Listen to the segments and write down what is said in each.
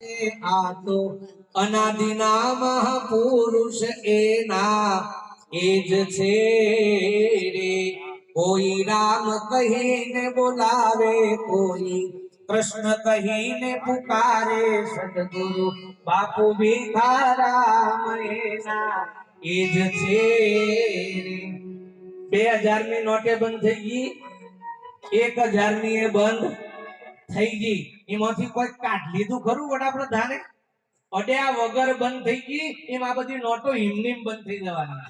આ તો અનાદિના મહાપુરુષ એના એ જ છે રે. કોઈ રામ કહીને બોલાવે, કોઈ કૃષ્ણ કહીને પુકારે, સદગુરુ બાપુ ભીખારામ એના એ જ છે બે હજારની નોટે બંધ થઈ ગઈ, એક હજારની એ બંધ થઈ ગઈ. એમાંથી કોઈ કાઢ લીધું ખરું વડાપ્રધાને? અડ્યા વગર બંધ થઈ ગઈ, એમાં બધી નોટો હિમનીમ બંધ થઈ જવાની.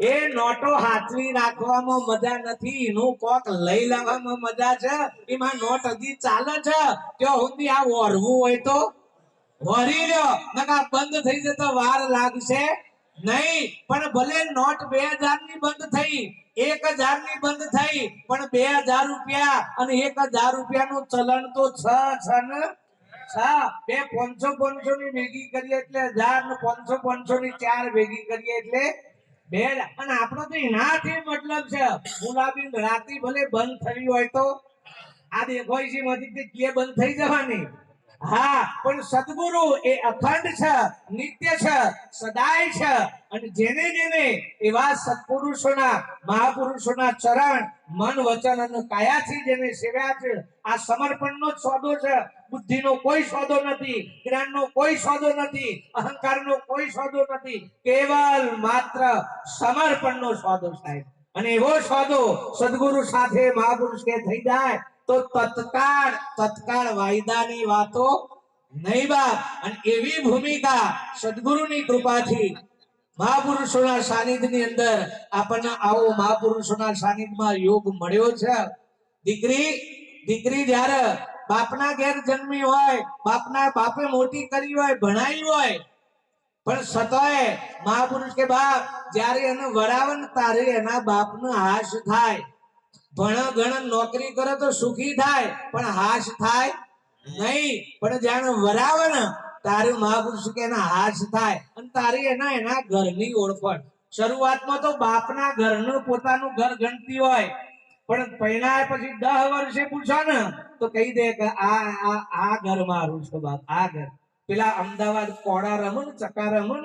એ નોટો હાથવી રાખવામાં મજા નથી, એનું કોક લઈ લેવામાં મજા છે, એમાં નોટ હજી ચાલે છે, ત્યાં સુધી આ વરવું હોય તો. વરી રહ્યો નકા બંધ થઈ જતો વાર લાગશે. નહીં, પણ ભલે નોટ બે હજારની બંધ થઈ, એક હજારની બંધ થઈ, પણ બે હજાર રૂપિયા અને એક હજાર રૂપિયાનું ચલણ તો છ છ ને બે પાંચસો પાંચસો ની ભેગી કરીએ એટલે હજાર ને પાંચસો પાંચસો ની ચાર ભેગી કરીએ એટલે બે અને આપણો તો એનાથી મતલબ છે, ગુલાબી રાતી ભલે બંધ થવી હોય તો. આ દેખોય છે એમાંથી કે બંધ થઈ જવાની? હા, પણ સદગુરુ એ અખંડ છે, નિત્ય છે, સદાય છે. અને જેને જેને એવા સત્પુરુષોના મહાપુરુષોના ચરણ, મન, વચન અને કાયાથી જેને સેવ્યા છે, આ સમર્પણનો જ સોદો છે. બુદ્ધિનો કોઈ સોદો નથી, જ્ઞાનનો કોઈ સોદો નથી, અહંકારનો કોઈ સોદો નથી, કેવલ માત્ર સમર્પણનો સોદો સાહેબ. અને એવો સોદો સદગુરુ સાથે મહાપુરુષ કે થઈ જાય તો તત્કાળ તત્કાળ વાયદાની વાતો નહીં બાપ. અને એવી ભૂમિકા સદગુરુની કૃપાથી મહાપુરુષોના સાનિધ્યની અંદર આપણને આવો મહાપુરુષોના સાનિધ્યમાં યોગ મળ્યો છે. દીકરી દીકરી જ્યારે બાપના ઘેર જન્મી હોય, બાપના બાપે મોટી કરી હોય ભણાવી હોય, પણ સતોય મહાપુરુષ કે બાપ, જ્યારે એને વરાવન તારે એના બાપનો હાશ થાય. ભણ ગણ નોકરી કરે તો સુખી થાય, પણ હાશ થાય નહીં. પણ જાણે વરાવે ને તારું મહાપુરુષ કે એના હાશ થાય. અને તારી એના એના ઘરની ઓળખણ શરૂઆતમાં તો બાપના ઘરનું પોતાનું ઘર ગણતી હોય, પણ પહેલા પછી દહ વર્ષે પૂછો ને, તો કહી દે કે આ આ ઘર મારું છે બાપ, આ ઘર. પેલા અમદાવાદ કોડા રમણ, ચકા રમણ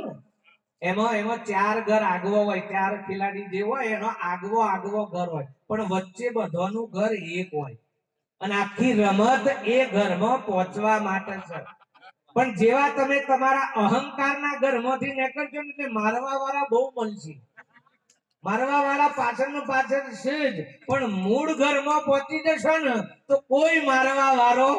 એમાં એમાં ચાર ઘર આગવો હોય, ચાર ખેલાડી જે હોય, એનો આગવો આગવો ઘર હોય. પણ વચ્ચે બધાનું ઘર એક હોય. અને આખી રમત એ ઘરમાં પહોંચવા માટે છે. પણ જેવા તમે તમારા અહંકારના ઘરમાંથી નીકળજો ને એટલે મારવા વાળા બહુ મળશે મારવા વાળા પાછળનું પાછળ છે જ. પણ મૂળ ઘરમાં પહોંચી જશો ને, તો કોઈ મારવા વાળો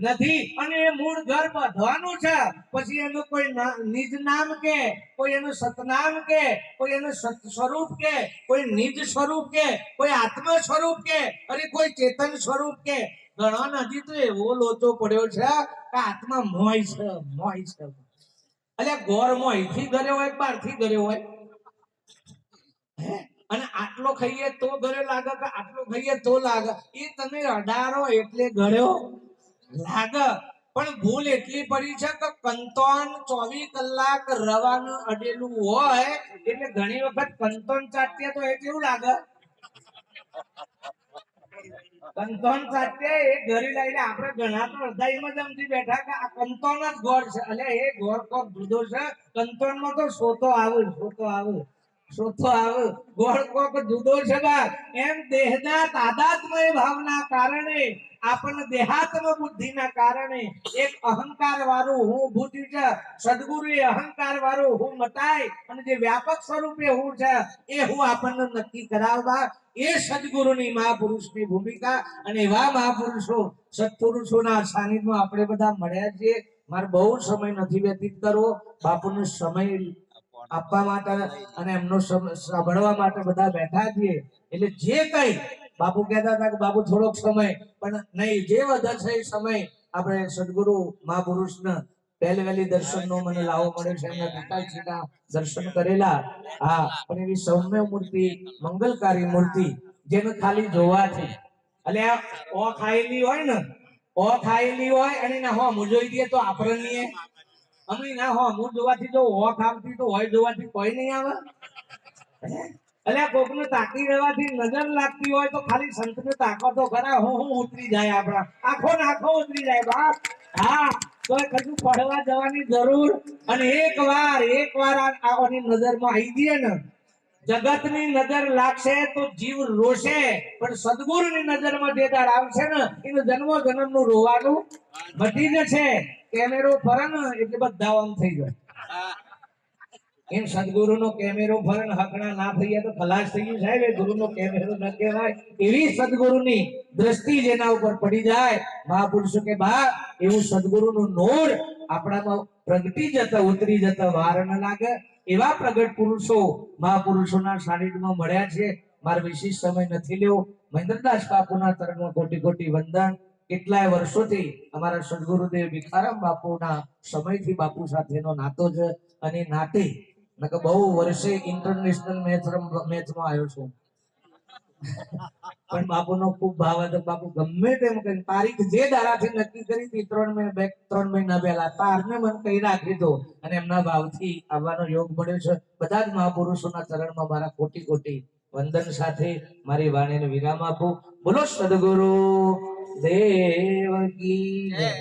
નથી. અને એ મૂળ ઘર બધવાનું છે. પછી એનું કોઈ નિજ નામ કે, કોઈ એનું સતનામ કે, કોઈ એનું સ્વરૂપ કે, કોઈ નિજ સ્વરૂપ કે, કોઈ આત્મ સ્વરૂપ કે અને કોઈ ચેતન સ્વરૂપ કે. ઘણા નથી તો એવો લોચો પડ્યો છે કે આત્મા મોય છે મોય છે. એટલે ગોર મોયથી ગર્યો હોય બારથી ગર્યો હોય? અને આટલો ખાઈએ તો ગળે લાગે કે આટલો ખાઈએ તો લાગે? એ તમે અઢારો એટલે ગળ્યો લાગે. પણ ભૂલ એટલી પડી છે કે કંતોન ચોવીસ કલાક રવાનું અડેલું હોય, એટલે ઘણી વખત કંતોન ચાટીએ તો એ કેવું લાગે? કંતોન ચાટીએ એ ઘરે લઈને આપણે ઘણા તો અડધા એમ બેઠા કે આ કંતોન જ ગોળ છે. એટલે એ ગોળ કોક જુદો છે. કંતોનમાં તો સોતો આવે સોતો આવે. અહંકાર વાળું હું સદગુરુ એ હું અને જે વ્યાપક સ્વરૂપે હું છે, એ હું આપણને નક્કી કરાવવા. એ સદગુરુની મહાપુરુષની ભૂમિકા અને એવા મહાપુરુષો, સત્પુરુષોના સાનિધ્યમાં આપણે બધા મળ્યા છીએ. મારે બહુ સમય નથી વ્યતીત કરવો. બાપુનો સમય આપવા માટે અને એમનો સાંભળવા માટે બધા બેઠા છીએ. એટલે જે કઈ બાપુ કહેતા હતા કે બાપુ થોડોક સમય, પણ નહીં, જે વધે છે એ સમય આપણે સદગુરુ મહાપુરુષના પહેલી વહેલી દર્શનનો મને લાવો મળ્યો છે. એમના પિતાજીના દર્શન કરેલા. હા, પણ એવી સૌમ્ય મૂર્તિ, મંગલકારી મૂર્તિ જેને ખાલી જોવાથી એટલે ઓ ખાયેલી હોય ને ઓ ખાયેલી હોય અને ના હો દે દઈએ તો આપણે નહીં અમે ના હો, મૂળ જોવાથી જો ઓખ આવતી તો હોય જોવાથી કોઈ નહીં આવે. એટલે કોકને તાકી રહેવાથી નજર લાગતી હોય તો ખાલી સંતને તાકો તો ખરા, હું હું ઉતરી જાય આપણા. આખો ને આખો ઉતરી જાય, બાપ. હા, તો કશું પડવા જવાની જરૂર. અને એક વાર એક વાર આની નજરમાં આવી જઈએ ને જગતની નજર લાગશે તો જીવ રોશે. પણ સદગુરુની નજરમાં જે તાર આવશે ને, એનું જન્મો જન્મનું રોવાનું મટી જશે. કેમેરો ફરે એટલે બધા આમ થઈ જાય. એમ સદગુરુનો કેમેરો ફરે હકણા ના થઈ જાય તો ખલાસ થઈ ગયું. સાહેબ ગુરુનો કેમેરો ન કહેવાય. એવી સદગુરુની દ્રષ્ટિ જેના ઉપર પડી જાય. મહાપુરુષો કે, બા, એવું સદગુરુનું નોર આપણામાં પ્રગટી જતા, ઉતરી જતા, વાર ન લાગે. એવા પ્રગટ પુરુષો મહાપુરુષોના સાનિધ્યમાં મળ્યા છે. મારે વિશેષ સમય નથી લેવો મહેન્દ્રદાસ બાપુના તરફમાં કોટી કોટી વંદન. કેટલાય વર્ષોથી અમારા સદગુરુદેવ ભિખારામ બાપુના સમયથી બાપુ સાથેનો નાતો છે અને નાતે બહુ વર્ષે ઇન્ટરનેશનલ મેચ મેચમાં આવ્યો છું. પણ બાપુનો ખૂબ ભાવ હતો. બાપુ ગમે તેમ કરી તારીખ જે દાડાથી નક્કી કરી હતી, ત્રણ મહિના બે, ત્રણ મહિના પહેલા, તારને મને કહી રાખી દો અને એમના ભાવથી આવવાનો યોગ મળ્યો છે. બધા જ મહાપુરુષોના ચરણમાં મારા કોટી કોટી વંદન સાથે મારી વાણીને વિરામ આપું. બોલો સદગુરુ, દેવ કી જય.